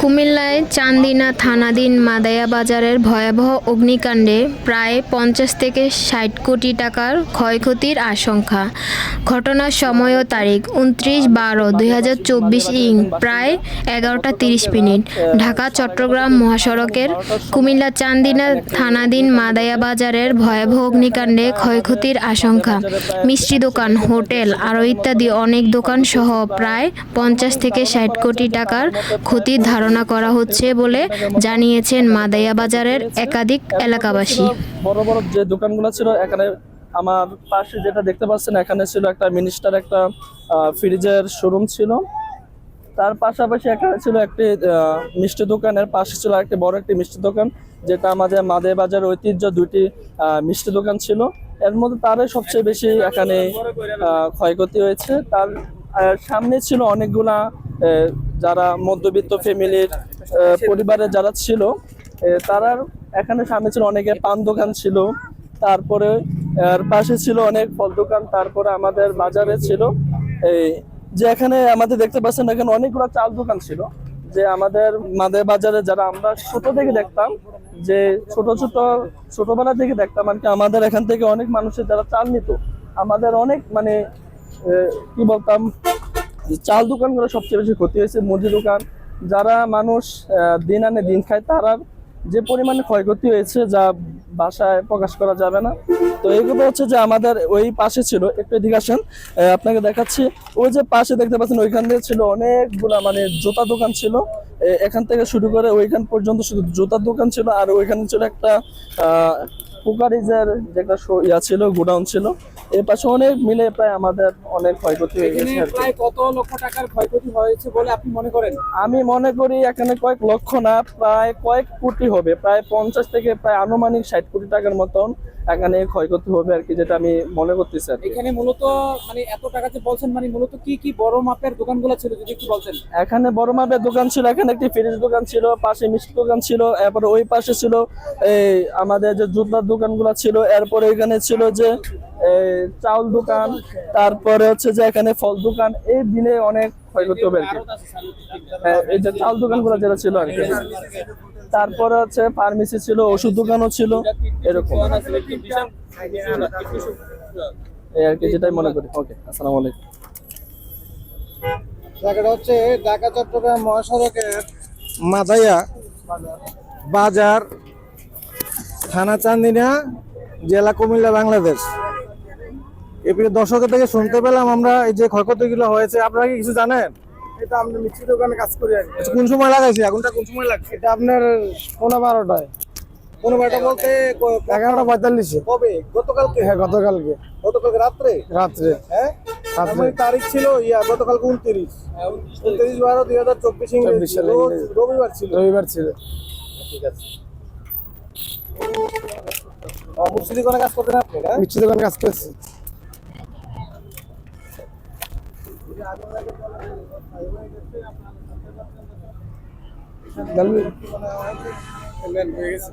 কুমিল্লায় চান্দিনা থানাধীন মাদায়া বাজারের ভয়াবহ অগ্নিকাণ্ডে প্রায় পঞ্চাশ থেকে ষাট কোটি টাকার ক্ষয়ক্ষতির আশঙ্কা। ঘটনার সময় ও তারিখ, উনত্রিশ বারো দুই ইং, প্রায় এগারোটা তিরিশ মিনিট। ঢাকা, চট্টগ্রাম মহাসড়কের কুমিল্লা চান্দিনা থানাধীন মাদায়া বাজারের ভয়াবহ অগ্নিকাণ্ডে ক্ষয়ক্ষতির আশঙ্কা। মিষ্টি দোকান, হোটেল আরও ইত্যাদি অনেক দোকান সহ প্রায় পঞ্চাশ থেকে ষাট কোটি টাকার ক্ষতির ধারণা করা হচ্ছে বলে জানিয়েছেন মাদায়া বাজারের একাধিক এলাকাবাসী। বড় বড় যে দোকানগুলো ছিল, এখানে আমার পাশে যেটা দেখতে পাচ্ছেন, এখানে ছিল একটা মিনিস্টার একটা ফ্রিজের শোরুম ছিল। তার পাশাপাশি এখানে ছিল একটি মিষ্টি দোকানের পাশে ছিল একটি বড় একটি মিষ্টি দোকান, যেটা আমাদের মাদে বাজার ঐতিহ্য দুটি মিষ্টি দোকান ছিল। এর মধ্যে তারই সবচেয়ে বেশি এখানে ক্ষয়ক্ষতি হয়েছে। তার সামনে ছিল অনেকগুলা যারা মধ্যবিত্ত ফ্যামিলির পরিবারের যারা ছিল তারা এখানে সামনে ছিল অনেকে পান দোকান ছিল, তারপরে পাশে ছিল অনেক ফল দোকান, তারপরে আমাদের বাজারে ছিল। এই যে এখানে আমাদের দেখতে পাচ্ছেন এখানে অনেকগুলো চাল দোকান ছিল, যে আমাদের মাদের বাজারে যারা আমরা ছোট থেকে দেখতাম, যে ছোট ছোট, ছোটবেলা থেকে দেখতাম আর কি, আমাদের এখান থেকে অনেক মানুষের যারা চাল নিত, আমাদের অনেক মানে কি বলতাম যে চাল দোকানগুলো সবচেয়ে বেশি ক্ষতি হয়েছে, মুদি দোকান। যারা মানুষ দিন আনে দিন খায়, তারা যে পরিমাণে ক্ষয়ক্ষতি হয়েছে যা বাসায় প্রকাশ করা যাবে না। তো এইগুলো হচ্ছে যে আমাদের ওই পাশে ছিল। একটু এদিকে আসেন। আপনাকে দেখাচ্ছি। ওই যে পাশে দেখতে পাচ্ছেন, ওইখান দিয়ে ছিল অনেকগুলা মানে জুতা দোকান ছিল। এখান থেকে শুরু করে ওইখান পর্যন্ত শুধু জুতার দোকান ছিল। আর ওইখানে ছিল একটা কুকারিজের যে একটা শো- ইয়া ছিল গোডাউন ছিল এর পাশে অনেক মিলে প্রায় আমাদের অনেক ক্ষয়ক্ষতি হয়ে গেছে প্রায় কত লক্ষ টাকার ক্ষয়ক্ষতি হয়েছে বলে আপনি মনে করেন? আমি মনে করি এখানে কয়েক লক্ষ না প্রায় কয়েক কোটি হবে প্রায় পঞ্চাশ থেকে প্রায় আনুমানিক ষাট কোটি টাকার মতন এখানে ক্ষয়ক্ষতি হবে আর কি যেটা আমি মনে করতেছি আর এখানে মূলত মানে এত টাকা যে বলছেন মানে মূলত কি কি বড় মাপের দোকানগুলো ছিল যদি একটু বলছেন এখানে বড় মাপের দোকান ছিল এখানে একটি ফ্রিজ দোকান ছিল পাশে মিষ্টি দোকান ছিল এরপরে ওই পাশে ছিল এই আমাদের যে জুতার দোকানগুলো ছিল এরপরে এখানে ছিল যে চাউল দোকান তারপরে হচ্ছে যে এখানে ফল দোকান এই দিনে অনেক হবে হ্যাঁ, এই যে চাল দোকানগুলো ছিল ফার্মেসি ছিল ওষুধ দোকানও ছিল এরকম। এই আর কি যেটাই মনে করি। ওকে আলাইকুম। জায়গাটা হচ্ছে ঢাকা চট্টগ্রাম মহাসড়কের মাদাইয়া বাজার থানা চান্দিনা জেলা কুমিল্লা বাংলাদেশ। এপিনে দর্শকের থেকে শুনতে পেলাম আমরা এই যে ক্ষয়ক্ষতিগুলো হয়েছে। আপনারা কি কিছু জানেন? এটা আমরা মিষ্টি দোকানে কাজ করি আর। আচ্ছা, কোন সময় লাগাইছে? আগুনটা কোন সময় লাগছে? এটা আপনার পনেরো বারোটায়। পনেরো এটা বলতে এগারোটা পঁয়তাল্লিশে। কবে? গতকালকে? হ্যাঁ গতকালকে। গতকালকে রাত্রে? রাত্রে। হ্যাঁ? তারিখ ছিল ইয়া গতকালকে উনত্রিশ। উনত্রিশ। বারো দুই হাজার চব্বিশ ইংরেজি। রবিবার ছিল। রবিবার ছিল। ঠিক আছে। মুর্শিদি দোকানে কাজ করতেন আপনি মিষ্টি দোকানে কাজ করছি। হয়ে গেছে